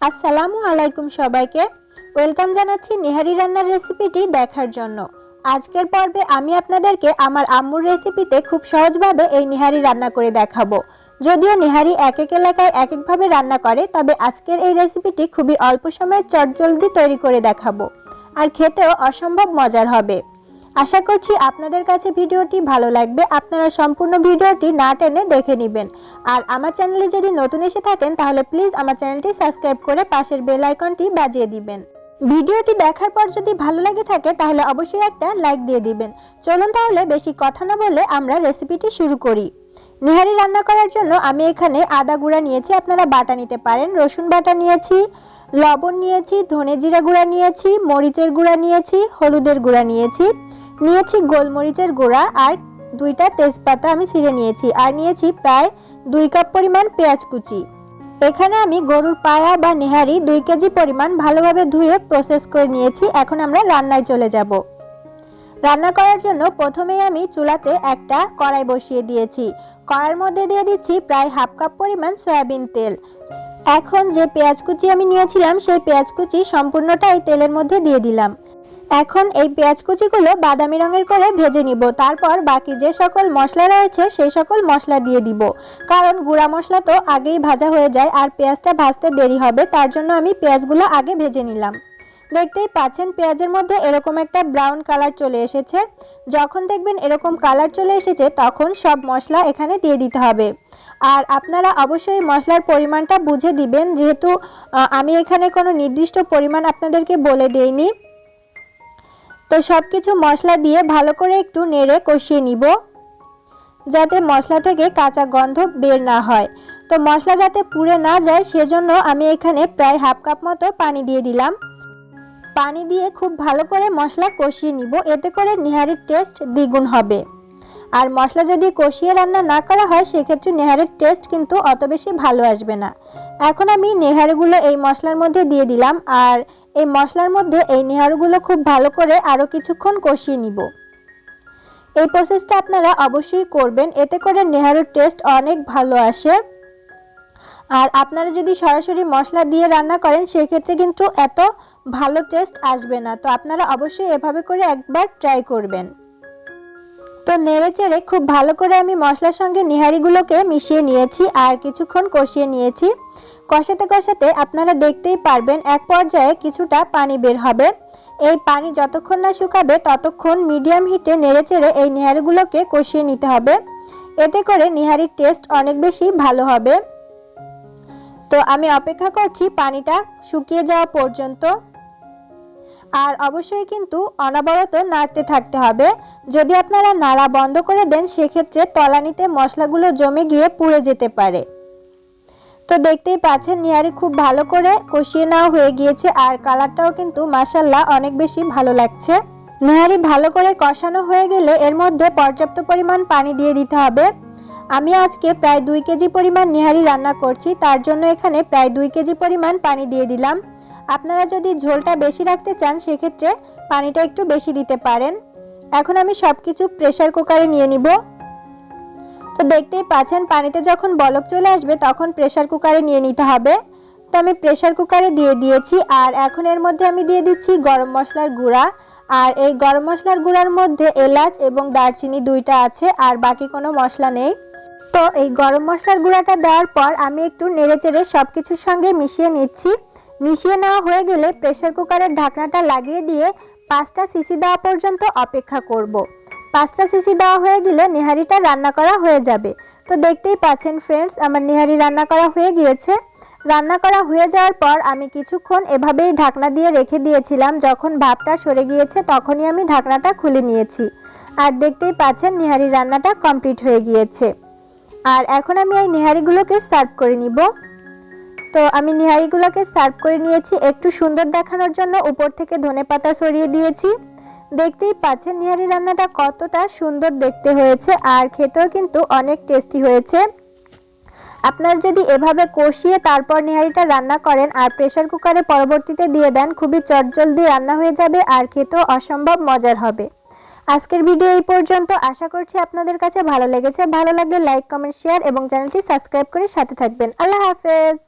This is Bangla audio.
আসসালামু আলাইকুম সবাইকে। ওয়েলকাম জানাচ্ছি নেহারি রান্নার রেসিপিটি দেখার জন্য। আজকের পর্বে আমি আপনাদেরকে আমার আম্মুর রেসিপিতে খুব সহজভাবে এই নেহারি রান্না করে দেখাবো। যদিও নেহারি এক এক এলাকায় এক একভাবে রান্না করে, তবে আজকের এই রেসিপিটি খুবই অল্প সময়ে চটজলদি তৈরি করে দেখাবো। আর খেতেও অসম্ভব মজার হবে। আশা করছি আপনাদের কাছে ভিডিওটি ভালো লাগবে। আপনারা সম্পূর্ণ ভিডিওটি না টেনে দেখে নেবেন। আর আমার চ্যানেলে যদি নতুন এসে থাকেন, তাহলে প্লিজ আমার চ্যানেলটি সাবস্ক্রাইব করে পাশের বেল আইকনটি বাজিয়ে দিবেন। ভিডিওটি দেখার পর যদি ভালো লাগে থাকে, তাহলে অবশ্যই একটা লাইক দিয়ে দিবেন। চলুন তাহলে বেশি কথা না বলে আমরা রেসিপিটি শুরু করি। নিহারি রান্না করার জন্য আমি এখানে আদা গুঁড়া নিয়েছি। আপনারা বাটা নিতে পারেন। রসুন বাটা নিয়েছি, লবণ নিয়েছি, ধনে জিরা গুঁড়া নিয়েছি, মরিচের গুঁড়া নিয়েছি, হলুদের গুঁড়া নিয়েছি। নিয়েছি গোলমরিচের গুঁড়া আর দুইটা তেজপাতা আমি ছিঁড়ে নিয়েছি আর নিয়েছি প্রায় দুই কাপ পরিমাণ পেঁয়াজ কুচি। এখানে আমি গরুর পায়া বা নেহারি দুই কেজি পরিমাণ ভালোভাবে ধুয়ে প্রসেস করে নিয়েছি। এখন আমরা রান্নায় চলে যাব। রান্না করার জন্য প্রথমেই আমি চুলাতে একটা কড়াই বসিয়ে দিয়েছি। কড়াইয়ের মধ্যে দিয়ে দিচ্ছি প্রায় হাফ কাপ পরিমাণ সয়াবিন তেল। এখন যে পেঁয়াজ কুচি আমি নিয়েছিলাম, সেই পেঁয়াজ কুচি সম্পূর্ণটা এই তেলের মধ্যে দিয়ে দিলাম। এখন এই পেঁয়াজ কুচিগুলো বাদামি রঙের করে ভেজে নিব। তারপর বাকি যে সকল মশলা রয়েছে, সেই সকল মশলা দিয়ে দিব। কারণ গুঁড়া মশলা তো আগেই ভাজা হয়ে যায় আর পেঁয়াজটা ভাজতে দেরি হবে, তার জন্য আমি পেঁয়াজগুলো আগে ভেজে নিলাম। দেখতেই পাচ্ছেন পেঁয়াজের মধ্যে এরকম একটা ব্রাউন কালার চলে এসেছে। যখন দেখবেন এরকম কালার চলে এসেছে, তখন সব মশলা এখানে দিয়ে দিতে হবে। আর আপনারা অবশ্যই মশলার পরিমাণটা বুঝে দিবেন, যেহেতু আমি এখানে কোনো নির্দিষ্ট পরিমাণ আপনাদেরকে বলে দেইনি। তো সব কিছু মশলা দিয়ে ভালো করে একটু নেড়ে কষিয়ে নিব, যাতে মশলা থেকে কাঁচা গন্ধ বের না হয়। তো মশলা যাতে পুড়ে না যায়, সেজন্য আমি এখানে প্রায় হাফ কাপ মতো পানি দিয়ে দিলাম। পানি দিয়ে খুব ভালো করে মশলা কষিয়ে নিব, এতে করে নিহারির টেস্ট দ্বিগুণ হবে। আর মশলা যদি কষিয়ে রান্না না করা হয়, সেক্ষেত্রে নেহারের টেস্ট কিন্তু অত বেশি ভালো আসবে না। এখন আমি নেহারগুলো এই মশলার মধ্যে দিয়ে দিলাম, আর এই মশলার মধ্যে এই নেহারগুলো খুব ভালো করে আরও কিছুক্ষণ কষিয়ে নিব। এই প্রসেসটা আপনারা অবশ্যই করবেন, এতে করে নেহারুর টেস্ট অনেক ভালো আসে। আর আপনারা যদি সরাসরি মশলা দিয়ে রান্না করেন, সেক্ষেত্রে কিন্তু এত ভালো টেস্ট আসবে না। তো আপনারা অবশ্যই এভাবে করে একবার ট্রাই করবেন। তো নেড়ে চেড়ে খুব ভালো করে আমি মশলার সঙ্গে নিহারিগুলোকে মিশিয়ে নিয়েছি আর কিছুক্ষণ কষিয়ে নিয়েছি। কষাতে কষাতে আপনারা দেখতেই পারবেন এক পর্যায়ে কিছুটা পানি বের হবে। এই পানি যতক্ষণ না শুকাবে ততক্ষণ মিডিয়াম হিটে নেড়ে চেড়ে এই নিহারিগুলোকে কষিয়ে নিতে হবে। এতে করে নিহারির টেস্ট অনেক বেশি ভালো হবে। তো আমি অপেক্ষা করছি পানিটা শুকিয়ে যাওয়া পর্যন্ত। আর অবশ্যই কিন্তু অনবরত নাড়তে থাকতে হবে। যদি আপনারা নাড়া বন্ধ করে দেন, সেক্ষেত্রে তলানিতে মশলাগুলো জমে গিয়ে পুড়ে যেতে পারে। তো দেখতেই পাচ্ছেন, নিহারি খুব ভালো করে কষিয়ে নেওয়া হয়ে গিয়েছে আর কালারটাও কিন্তু মাসাল্লাহ অনেক বেশি ভালো লাগছে। নেহারি ভালো করে কষানো হয়ে গেলে এর মধ্যে পর্যাপ্ত পরিমাণ পানি দিয়ে দিতে হবে। আমি আজকে প্রায় দুই কেজি পরিমাণ নিহারি রান্না করছি, তার জন্য এখানে প্রায় দুই কেজি পরিমাণ পানি দিয়ে দিলাম। আপনারা যদি ঝোলটা বেশি রাখতে চান, সেক্ষেত্রে পানিটা একটু বেশি দিতে পারেন। এখন আমি সব কিছু প্রেশার কুকারে নিয়ে নিব। তো দেখতেই পাচ্ছেন, পানিতে যখন বলক চলে আসবে, তখন প্রেশার কুকারে নিয়ে নিতে হবে। তো আমি প্রেশার কুকারে দিয়ে দিয়েছি, আর এখন এর মধ্যে আমি দিয়ে দিচ্ছি গরম মশলার গুঁড়া। আর এই গরম মশলার গুঁড়ার মধ্যে এলাচ এবং দারচিনি দুইটা আছে, আর বাকি কোনো মশলা নেই। তো এই গরম মশলার গুঁড়াটা দেওয়ার পর আমি একটু নেড়েচেড়ে সব কিছুর সঙ্গে মিশিয়ে নিচ্ছি। মিশিয়ে নেওয়া হয়ে গেলে প্রেশার কুকারের ঢাকনাটা লাগিয়ে দিয়ে পাঁচটা সিসি দেওয়া পর্যন্ত অপেক্ষা করব। পাঁচটা সিসি দেওয়া হয়ে গেলে নেহারিটা রান্না করা হয়ে যাবে। তো দেখতেই পাচ্ছেন ফ্রেন্ডস আমার নেহারি রান্না করা হয়ে গিয়েছে। রান্না করা হয়ে যাওয়ার পর আমি কিছুক্ষণ এভাবেই ঢাকনা দিয়ে রেখে দিয়েছিলাম। যখন ভাপটা সরে গিয়েছে তখনই আমি ঢাকনাটা খুলে নিয়েছি। আর দেখতেই পাচ্ছেন নেহারি রান্নাটা কমপ্লিট হয়ে গিয়েছে। আর এখন আমি এই নেহারিগুলোকে সার্ভ করে নিব। তো আমি নিহারিগুলোকে সার্ভ করে নিয়েছি। একটু সুন্দর দেখানোর জন্য উপর থেকে ধনেপাতা সরিয়ে দিয়েছি। দেখতেই পাচ্ছেন নিহারি রান্নাটা কতটা সুন্দর দেখতে হয়েছে আর খেতেও কিন্তু অনেক টেস্টি হয়েছে। আপনার যদি এভাবে কষিয়ে তারপর নিহারিটা রান্না করেন আর প্রেশার কুকারে পরবর্তীতে দিয়ে দেন, খুবই চটজলদি রান্না হয়ে যাবে আর খেতেও অসম্ভব মজার হবে। আজকের ভিডিও এই পর্যন্ত। আশা করছি আপনাদের কাছে ভালো লেগেছে। ভালো লাগলে লাইক, কমেন্ট, শেয়ার এবং চ্যানেলটি সাবস্ক্রাইব করে সাথে থাকবেন। আল্লাহ হাফেজ।